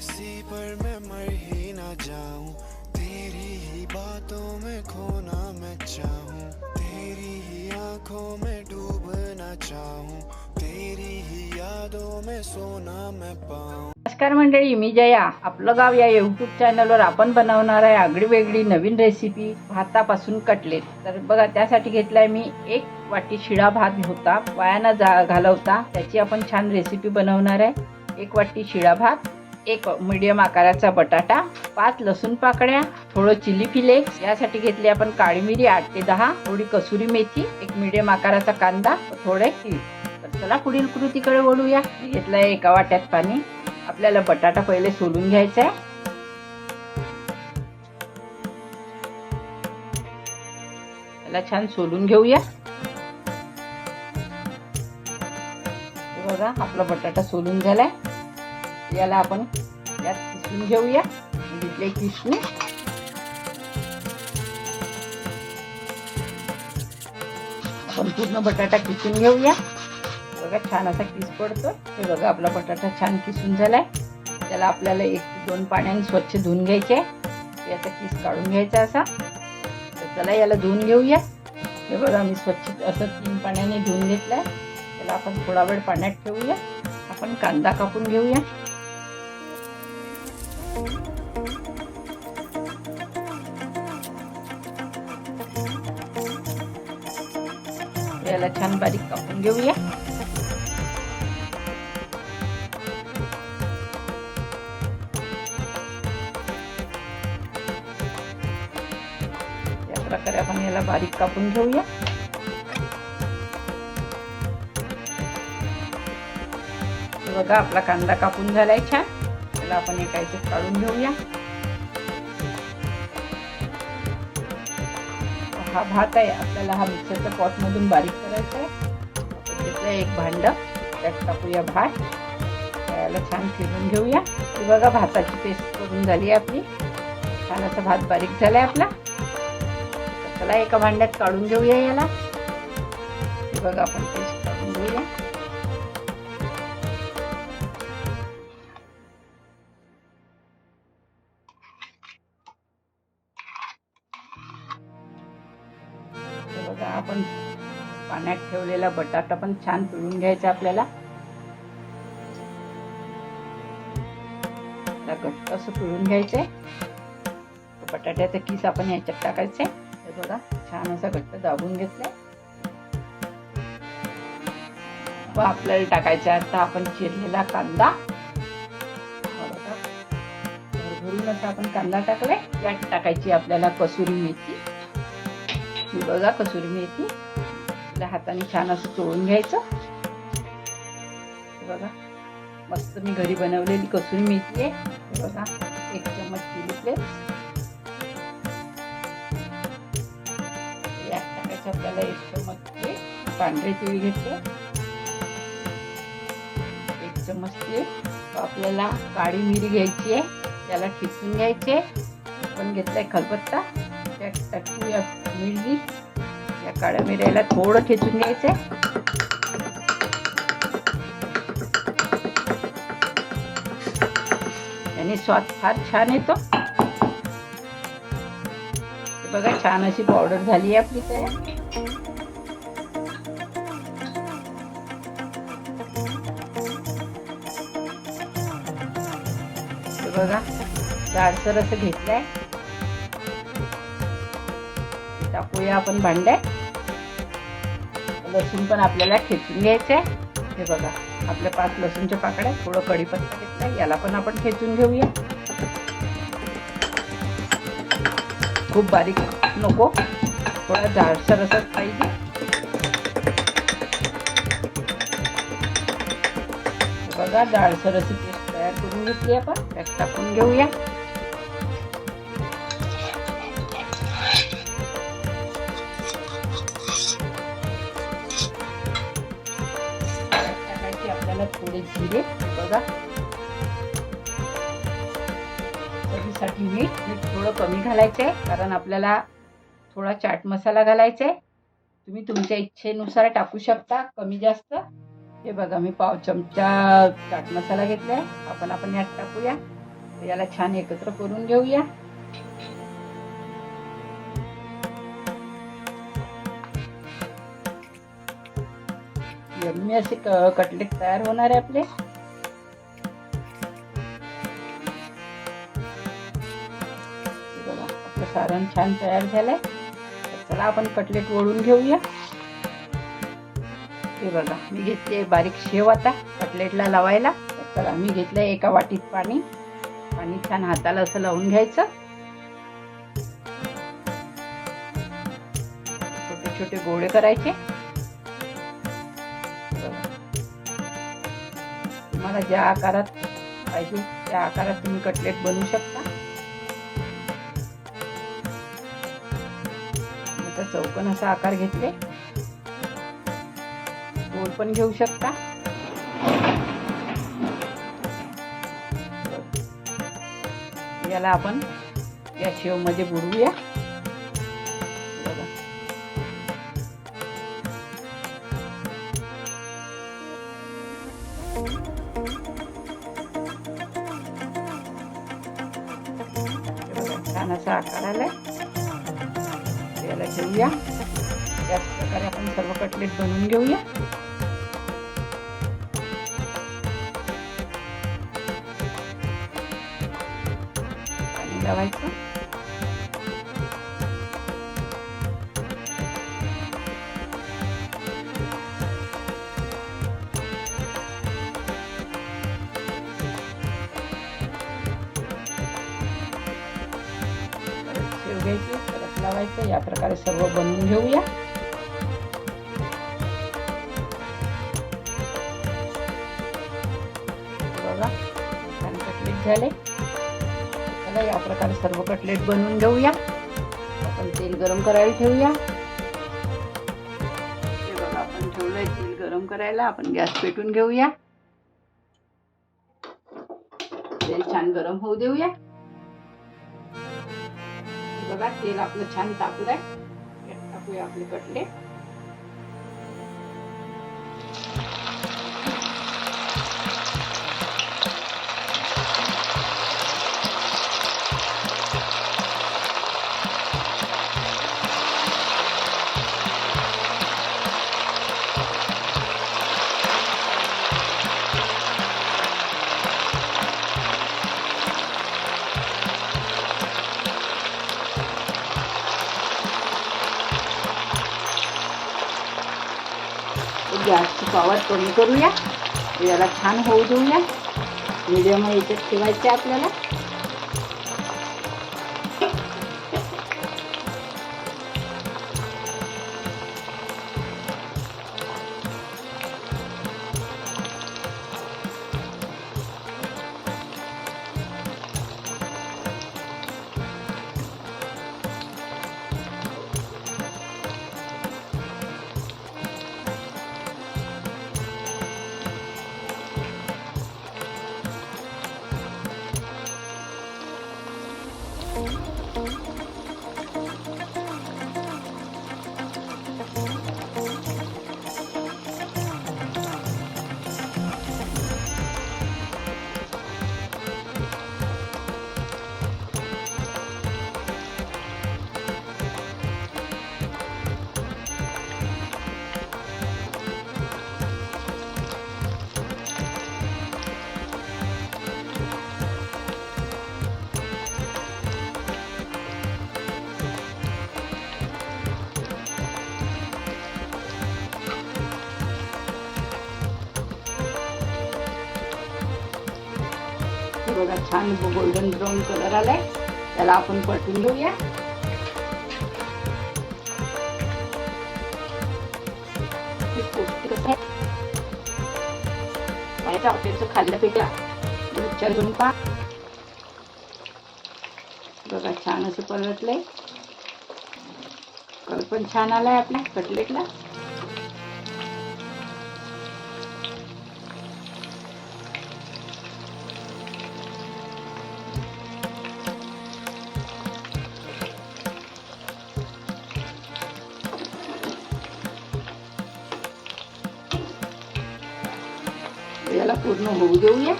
हंसी पर मैं मर ही ना जाऊं। तेरी ही बातों में खोना मैं चाहूं। तेरी ही आंखों में डूबना चाहूं। तेरी ही यादों में सोना मैं पाऊं। नमस्कार मंडळी मी जया. आपलं गाव या यूट्यूब चॅनलवर आपण बनवणार आहे आगळी वेगळी नवीन रेसिपी भातापासून कटलेट तर बघा त्यासाठी घेतलाय मी एक वाटी शिळा भात होता. वाया जा घालवता. त्याची आपण छान रेसिपी बनवणार आहे. एक वाटी शिळा भात. एक मीडियम आकाराचा बटाटा पाच लसूण पाकळ्या थोडं चिली फ्लेक्स यासाठी घेतली आपण काळी मिरी आठ ते दहा थोडी कसुरी मेथी एक मीडियम आकाराचा कांदा थोडे तीळ तर चला पुढील कृतीकडे वळूया. घेतलंय एका वाट्यात पाणी. आपल्याला बटाटा पहिले सोलून घ्यायचा आहे. त्याला छान सोलून घेऊया. बघा आपला बटाटा सोलून झालाय. याला आपण यात किसून घेऊया. घेतले किसून आपण पूर्ण बटाटा किसून घेऊया. बघा छान असा किस पडतो हे बघा आपला बटाटा छान किसून झालाय. त्याला आपल्याला एक दोन पाण्याने स्वच्छ धुवून घ्यायचे याचा किस काढून घ्यायचा असा. तर चला याला धुवून घेऊया. हे बघा मी स्वच्छ असं तीन पाण्याने धुवून घेतलंय. त्याला आपण थोडा वेळ पाण्यात ठेवूया. आपण कांदा कापून घेऊया. याला छान बारीक कापून घेऊया. या प्रकारे आपण याला बारीक कापून घेऊया. बघा आपला कांदा कापून झालाय छान. त्याला आपण एका काढून घेऊया. हा भात आहे. आपल्याला हा मिक्सरच्या पॉटमधून बारीक करायचा आहे. तिथलं घेतलं एक भांड. त्यात टाकूया भात. याला छान फिरून घेऊया. हे बघा भाताची पेस्ट करून झाली आहे आपली. छान असा भात बारीक झालाय आपला. त्याला चला एका भांड्यात काढून घेऊया याला. बघा आपण पेस्ट काढून घेऊया. ठेवलेला बटाटा पण छान पिळून घ्यायचा आपल्याला. घट्ट असं पिळून घ्यायचे. बटाट्याचा किस आपण याच्यात टाकायचे. हे बघा छान असा घट्ट दाबून घेतले. व आपल्याला टाकायचा आता आपण चिरलेला कांदा. भरभरून असा आपण कांदा टाकलाय. यात टाकायची आपल्याला कसुरी मेथी. बघा कसुरी मेथी. आपल्या हाताने छान असं चोळून घ्यायचं. बघा मस्त मी घरी बनवलेली कसुरी मेथी आहे. बघा एक चम्मच चिली फ्लेक्स. यात टाकायचं आपल्याला एक चम्मच पांढरे तीळ घेतले. एक चम्मच ते आपल्याला काळी मिरी घ्यायची आहे. त्याला ठिसून घ्यायचे. आपण घेतलाय खलबत्ता. त्यात टाकूया मिरची काळ्या मिऱ्याला थोडं खेचून घ्यायचंय आणि स्वाद फार छान येतो. बघा छान अशी पावडर झाली आहे आपली तयार. बघा जाडसर असं घेतलंय. टाकूया आपण भांड्यात. लसूण पण आपल्याला खेचून घ्यायचे हे बघा आपल्या पाच लसूणच्या पाकड्या थोडं कढीपत्ता घेतलाय याला पण आपण खेचून घेऊया. खूप बारीक नको थोडा जाडसर असंच पाहिजे. बघा जाडसर अशी पेस्ट तयार करून घेतली आपण त्यात टाकून घेऊया. थोडे जिरे बघा. चवीसाठी मीठ मीठ थोडं कमी घालायचं आहे कारण आपल्याला थोडा चाट मसाला घालायचा आहे तुम्ही तुमच्या इच्छेनुसार टाकू शकता कमी जास्त. हे बघा मी पाव चमचा चाट मसाला घेतलाय. आपण आपण यात टाकूया. याला छान एकत्र करून घेऊया. यम्मी असे कटलेट तयार होणार आहे आपले. बघा आपलं सारण छान तयार झालंय. चला आपण कटलेट वळून घेऊया. हे बघा मी घेतले बारीक शेव आता कटलेटला लावायला. चला मी घेतलंय एका वाटीत पाणी. पाणी छान हाताला असं लावून घ्यायचं. छोटे छोटे गोळे करायचे. तुम्हाला ज्या आकारात पाहिजे त्या आकारात तुम्ही कटलेट बनवू शकता. आता चौकन असा आकार घेतले. गोल पण घेऊ शकता. याला आपण या शेवमध्ये बुडवूया. छान असा आकार याला ठेवूया त्याच प्रकारे आपण सर्व कटलेट बनवून घेऊया. आणि लावायचं. घ्यायची परत लावायचं या प्रकारे सर्व बनवून घेऊया. बघा छान कटलेट झाले. बघा या प्रकारे सर्व कटलेट बनवून घेऊया. आपण तेल गरम करायला ठेवूया. हे बघा आपण ठेवलंय तेल गरम करायला. आपण गॅस पेटून घेऊया. तेल छान गरम होऊ देऊया. बघा तेल आपलं छान तापलंय टाकूया आपले कटलेट कमी करूया. याला छान होऊ देऊया. मीडियम याच्यात ठेवायचे आपल्याला. हे बघा छान गोल्डन ब्राऊन कलर आलाय. त्याला आपण परतून घेऊया हे पौष्टिक खाल्लं पिठा विचार करून पा बघा छान असं परतलंय. कलर पण छान आलाय आपल्या कटलेटला. mau bubuyunya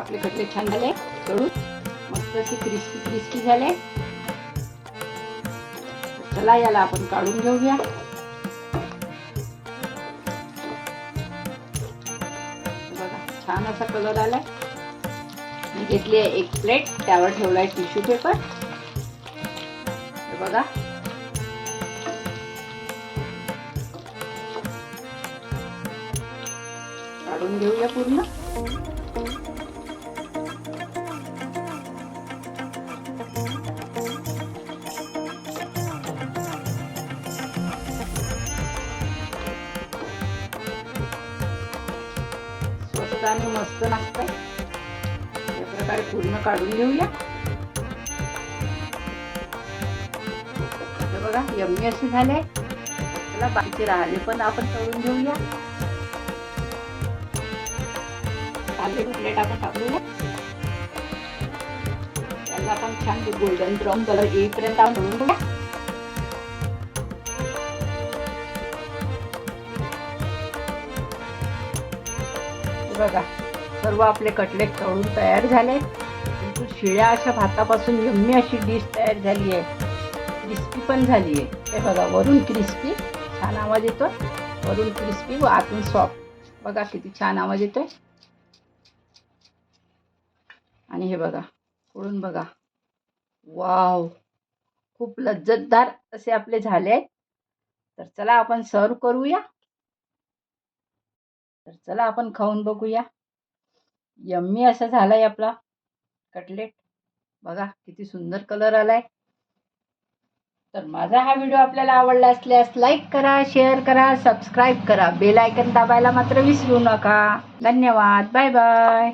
आपले कटले छान झाले सोडून मस्त क्रिस्पी क्रिस्पी झाले चला याला आपण काढून घेऊया. बघा छान असा कलर आलाय. मी घेतली आहे एक प्लेट त्यावर ठेवलाय टिश्यू पेपर बघा. काढून घेऊया पूर्ण. मस्त नाश्ता या प्रकारे पूर्ण काढून घेऊया. बघा यम्मी असे झाले चला बाकीचे राहिले पण आपण तळून घेऊया. कांदे प्लेट आपण टाकूया. त्याला आपण छान गोल्डन ब्राऊन कलर येईपर्यंत आपण तळून घेऊया बघा सर्व आपले कटलेट तळून तयार झाले. बिलकुल शिळ्या अशा भातापासून यम्मी अशी डिश तयार झाली आहे. क्रिस्पी पण झाली आहे. हे बघा वरून क्रिस्पी छान आवाज येतो वरून क्रिस्पी व आतून सॉफ्ट बघा किती छान आवाज येतोय. आणि हे बघा पुढून बघा. वाव! खूप लज्जतदार असे आपले झाले आहेत. तर चला आपण सर्व करूया. तर चला आपण खाऊन बघूया. यम्मी असा झालाय आपला. कटलेट. बघा किती सुंदर कलर आलाय. तर माझा हा व्हिडिओ आपल्याला आवडला असल्यास लाईक करा शेअर करा सबस्क्राईब करा. बेल आयकन दाबायला मात्र विसरू नका. धन्यवाद. Bye bye